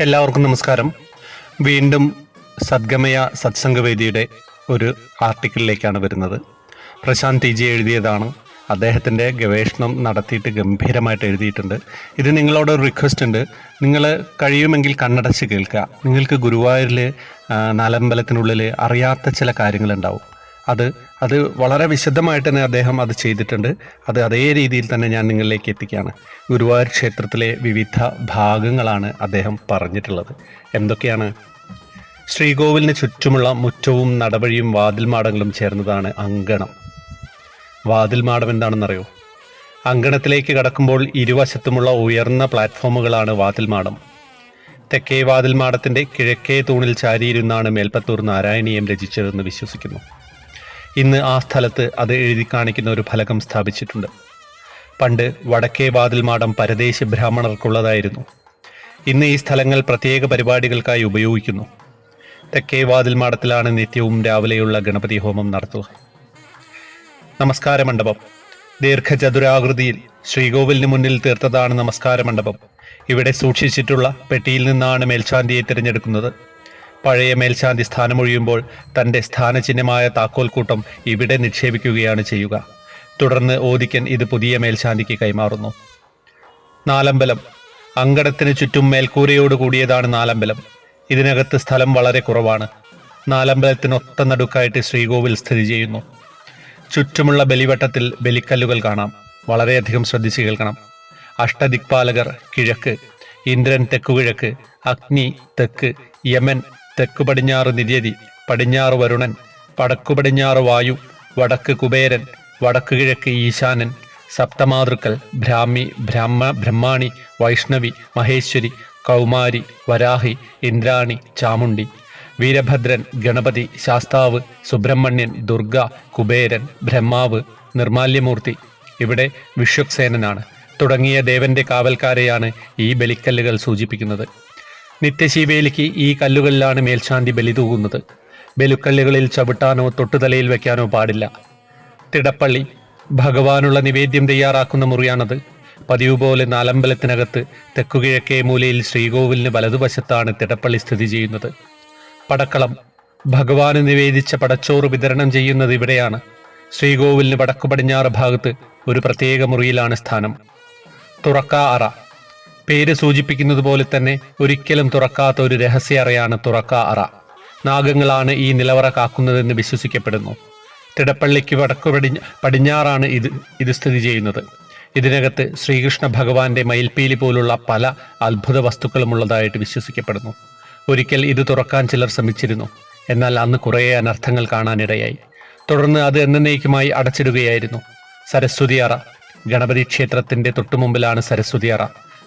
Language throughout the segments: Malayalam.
എല്ലാവർക്കും നമസ്കാരം. വീണ്ടും സദ്ഗമയ സത്സംഗവേദിയുടെ ഒരു ആർട്ടിക്കിളിലേക്കാണ് വരുന്നത്. പ്രശാന്ത് ടി ജി എഴുതിയതാണ്. അദ്ദേഹത്തിന്റെ ഗവേഷണം നടത്തിയിട്ട് ഗംഭീരമായിട്ട് എഴുതിയിട്ടുണ്ട്. ഇത് നിങ്ങളോട് ഒരു റിക്വസ്റ്റ് ഉണ്ട്. നിങ്ങൾ കഴിയുമെങ്കിൽ കണ്ണടച്ച് കേൾക്കുക. നിങ്ങൾക്ക് ഗുരുവായൂരിൽ നാലമ്പലത്തിനുള്ളിൽ അറിയാത്ത ചില കാര്യങ്ങളുണ്ടാവും. അത് അത് വളരെ വിശദമായിട്ട് തന്നെ അദ്ദേഹം അത് ചെയ്തിട്ടുണ്ട്. അത് അതേ രീതിയിൽ തന്നെ ഞാൻ നിങ്ങളിലേക്ക് എത്തിക്കുകയാണ്. ഗുരുവായൂർ ക്ഷേത്രത്തിലെ വിവിധ ഭാഗങ്ങളാണ് അദ്ദേഹം പറഞ്ഞിട്ടുള്ളത്. എന്തൊക്കെയാണ്? ശ്രീകോവിലിന് ചുറ്റുമുള്ള മുറ്റവും നടവഴിയും വാതിൽമാടങ്ങളും ചേർന്നതാണ് അങ്കണം. വാതിൽമാടം എന്താണെന്നറിയോ? അങ്കണത്തിലേക്ക് കടക്കുമ്പോൾ ഇരുവശത്തുമുള്ള ഉയർന്ന പ്ലാറ്റ്ഫോമുകളാണ് വാതിൽമാടം. തെക്കേ വാതിൽമാടത്തിന്റെ കിഴക്കേ തൂണിൽ ചാരിയിരുന്നാണ് മേൽപ്പത്തൂർ നാരായണീയം രചിച്ചതെന്ന് വിശ്വസിക്കുന്നു. ഇന്ന് ആ സ്ഥലത്ത് അത് എഴുതി കാണിക്കുന്ന ഒരു ഫലകം സ്ഥാപിച്ചിട്ടുണ്ട്. പണ്ട് വടക്കേ വാതിൽമാടം പരദേശി ബ്രാഹ്മണർക്കുള്ളതായിരുന്നു. ഇന്ന് ഈ സ്ഥലങ്ങൾ പ്രത്യേക പരിപാടികൾക്കായി ഉപയോഗിക്കുന്നു. തെക്കേ വാതിൽമാടത്തിലാണ് നിത്യവും രാവിലെയുള്ള ഗണപതി ഹോമം നടത്തുക. നമസ്കാര മണ്ഡപം. ദീർഘചതുരാകൃതിയിൽ ശ്രീകോവിലിന് മുന്നിൽ തീർത്തതാണ് നമസ്കാര മണ്ഡപം. ഇവിടെ സൂക്ഷിച്ചിട്ടുള്ള പെട്ടിയിൽ നിന്നാണ് മേൽശാന്തിയെ തിരഞ്ഞെടുക്കുന്നത്. പഴയ മേൽശാന്തി സ്ഥാനമൊഴിയുമ്പോൾ തന്റെ സ്ഥാനചിഹ്നമായ താക്കോൽക്കൂട്ടം ഇവിടെ നിക്ഷേപിക്കുകയാണ് ചെയ്യുക. തുടർന്ന് ഓദിക്കൻ ഇത് പുതിയ മേൽശാന്തിക്ക് കൈമാറുന്നു. നാലമ്പലം. അങ്കണത്തിന് ചുറ്റും മേൽക്കൂരയോട് കൂടിയതാണ് നാലമ്പലം. ഇതിനകത്ത് സ്ഥലം വളരെ കുറവാണ്. നാലമ്പലത്തിനൊത്ത നടുക്കായിട്ട് ശ്രീകോവിൽ സ്ഥിതി ചെയ്യുന്നു. ചുറ്റുമുള്ള ബലിവട്ടത്തിൽ ബലിക്കല്ലുകൾ കാണാം. വളരെയധികം ശ്രദ്ധിച്ച് കേൾക്കണം. അഷ്ടദിക്പാലകർ കിഴക്ക് ഇന്ദ്രൻ തെക്കുകിഴക്ക് അഗ്നി തെക്ക് യമൻ തെക്കു പടിഞ്ഞാറ് നിര്യതി പടിഞ്ഞാറ് വരുണൻ വടക്കു പടിഞ്ഞാറ് വായു വടക്ക് കുബേരൻ വടക്ക് കിഴക്ക് ഈശാനൻ സപ്തമാതൃക്കൽ ബ്രാഹ്മി ബ്രാഹ്മ ബ്രഹ്മാണി വൈഷ്ണവി മഹേശ്വരി കൗമാരി വരാഹി ഇന്ദ്രാണി ചാമുണ്ടി വീരഭദ്രൻ ഗണപതി ശാസ്താവ് സുബ്രഹ്മണ്യൻ ദുർഗ കുബേരൻ ബ്രഹ്മാവ് നിർമാല്യമൂർത്തി. ഇവിടെ വിശ്വക്സേനനാണ്. തുടങ്ങിയ ദേവന്റെ കാവൽക്കാരെയാണ് ഈ ബലിക്കല്ലുകൾ സൂചിപ്പിക്കുന്നത്. നിത്യശീവേലിക്ക് ഈ കല്ലുകളിലാണ് മേൽശാന്തി ബലി തൂകുന്നത്. ബലുക്കല്ലുകളിൽ ചവിട്ടാനോ തൊട്ടുതലയിൽ വയ്ക്കാനോ പാടില്ല. തിടപ്പള്ളി ഭഗവാനുള്ള നിവേദ്യം തയ്യാറാക്കുന്ന മുറിയാണത്. പതിവ് പോലെ നാലമ്പലത്തിനകത്ത് തെക്കുകിഴക്കേ മൂലയിൽ ശ്രീകോവിലിന് വലതുവശത്താണ് തിടപ്പള്ളി സ്ഥിതി ചെയ്യുന്നത്. പടക്കളം ഭഗവാന് നിവേദിച്ച പടച്ചോറ് വിതരണം ചെയ്യുന്നത് ഇവിടെയാണ്. ശ്രീകോവിലിന് വടക്കു പടിഞ്ഞാറ് ഭാഗത്ത് ഒരു പ്രത്യേക മുറിയിലാണ് സ്ഥാനം. തുറക്ക അറ പേര് സൂചിപ്പിക്കുന്നത് പോലെ തന്നെ ഒരിക്കലും തുറക്കാത്ത ഒരു രഹസ്യ അറയാണ് തുറക്ക അറ. നാഗങ്ങളാണ് ഈ നിലവറ കാക്കുന്നതെന്ന് വിശ്വസിക്കപ്പെടുന്നു. തിടപ്പള്ളിക്ക് വടക്കു പടിഞ്ഞ പടിഞ്ഞാറാണ് ഇത് ഇത് സ്ഥിതി ചെയ്യുന്നത്. ഇതിനകത്ത് ശ്രീകൃഷ്ണ ഭഗവാന്റെ മയിൽപ്പീലി പോലുള്ള പല അത്ഭുത വസ്തുക്കളുമുള്ളതായിട്ട് വിശ്വസിക്കപ്പെടുന്നു. ഒരിക്കൽ ഇത് തുറക്കാൻ ചിലർ ശ്രമിച്ചിരുന്നു. എന്നാൽ അന്ന് കുറേ അനർത്ഥങ്ങൾ കാണാനിടയായി. തുടർന്ന് അത് എന്നേക്കുമായി അടച്ചിടുകയായിരുന്നു. സരസ്വതി അറ. ഗണപതി ക്ഷേത്രത്തിന്റെ തൊട്ടുമുമ്പിലാണ് സരസ്വതി അറ.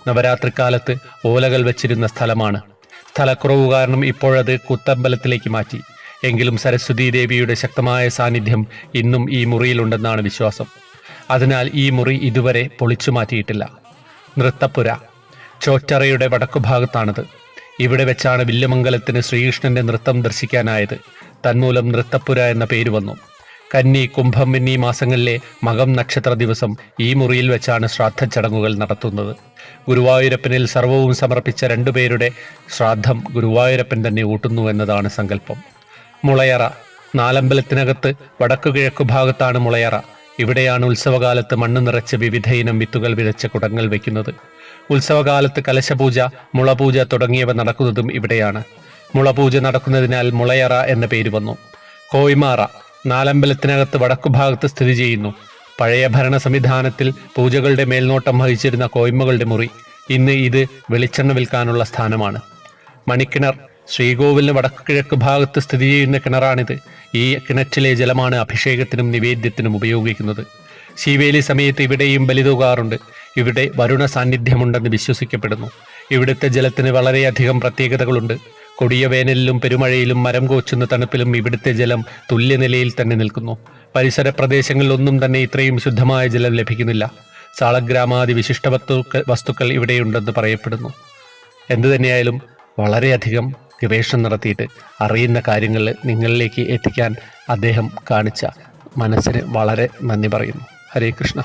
നവരാത്രിക്കാലത്ത് ഓലകൾ വെച്ചിരുന്ന സ്ഥലമാണ്. സ്ഥലക്കുറവ് കാരണം ഇപ്പോഴത് കുത്തമ്പലത്തിലേക്ക് മാറ്റി. എങ്കിലും സരസ്വതി ദേവിയുടെ ശക്തമായ സാന്നിധ്യം ഇന്നും ഈ മുറിയിലുണ്ടെന്നാണ് വിശ്വാസം. അതിനാൽ ഈ മുറി ഇതുവരെ പൊളിച്ചു മാറ്റിയിട്ടില്ല. നൃത്തപ്പുര ചോറ്ററയുടെ വടക്കുഭാഗത്താണിത്. ഇവിടെ വെച്ചാണ് വില്യമംഗലത്തിന് ശ്രീകൃഷ്ണന്റെ നൃത്തം ദർശിക്കാനായത്. തന്മൂലം നൃത്തപ്പുര എന്ന പേര് വന്നു. കന്നി കുംഭം എന്നീ മാസങ്ങളിലെ മകം നക്ഷത്ര ദിവസം ഈ മുറിയിൽ വെച്ചാണ് ശ്രാദ്ധ ചടങ്ങുകൾ നടത്തുന്നത്. ഗുരുവായൂരപ്പനിൽ സർവവും സമർപ്പിച്ച രണ്ടുപേരുടെ ശ്രാദ്ധം ഗുരുവായൂരപ്പൻ തന്നെ ഊട്ടുന്നു എന്നതാണ് സങ്കല്പം. മുളയറ നാലമ്പലത്തിനകത്ത് വടക്കു കിഴക്കു ഭാഗത്താണ് മുളയറ. ഇവിടെയാണ് ഉത്സവകാലത്ത് മണ്ണ് നിറച്ച് വിവിധ ഇനം വിത്തുകൾ വിതച്ച കുടങ്ങൾ വയ്ക്കുന്നത് ഉത്സവകാലത്ത് കലശപൂജ മുളപൂജ തുടങ്ങിയവ നടക്കുന്നതും ഇവിടെയാണ്. മുളപൂജ നടക്കുന്നതിനാൽ മുളയറ എന്ന പേര് വന്നു. കോയ്മാറ നാലമ്പലത്തിനകത്ത് വടക്കുഭാഗത്ത് സ്ഥിതി ചെയ്യുന്നു. പഴയ ഭരണ സംവിധാനത്തിൽ പൂജകളുടെ മേൽനോട്ടം വഹിച്ചിരുന്ന കോയ്മകളുടെ മുറി ഇന്ന് ഇത് വെളിച്ചെണ്ണ വിൽക്കാനുള്ള സ്ഥാനമാണ്. മണിക്കിണർ ശ്രീകോവിലിന് വടക്ക് കിഴക്ക് ഭാഗത്ത് സ്ഥിതി ചെയ്യുന്ന കിണറാണിത്. ഈ കിണറ്റിലെ ജലമാണ് അഭിഷേകത്തിനും നിവേദ്യത്തിനും ഉപയോഗിക്കുന്നത്. ശിവേലി സമയത്ത് ഇവിടെയും ബലിതൂകാറുണ്ട്. ഇവിടെ വരുണ സാന്നിധ്യമുണ്ടെന്ന് വിശ്വസിക്കപ്പെടുന്നു. ഇവിടുത്തെ ജലത്തിന് വളരെയധികം പ്രത്യേകതകളുണ്ട്. കൊടിയ വേനലിലും പെരുമഴയിലും മരം കോച്ചുന്ന തണുപ്പിലും ഇവിടുത്തെ ജലം തുല്യനിലയിൽ തന്നെ നിൽക്കുന്നു. പരിസര പ്രദേശങ്ങളിലൊന്നും തന്നെ ഇത്രയും ശുദ്ധമായ ജലം ലഭിക്കുന്നില്ല. സാളഗ്രാമാദി വിശിഷ്ട വസ്തുക്കൾ വസ്തുക്കൾ ഇവിടെയുണ്ടെന്ന് പറയപ്പെടുന്നു. എന്തു തന്നെയായാലും വളരെയധികം ഗവേഷണം നടത്തിയിട്ട് അറിയുന്ന കാര്യങ്ങൾ നിങ്ങളിലേക്ക് എത്തിക്കാൻ അദ്ദേഹം കാണിച്ച മനസ്സിന് വളരെ നന്ദി പറയുന്നു. ഹരേ കൃഷ്ണ.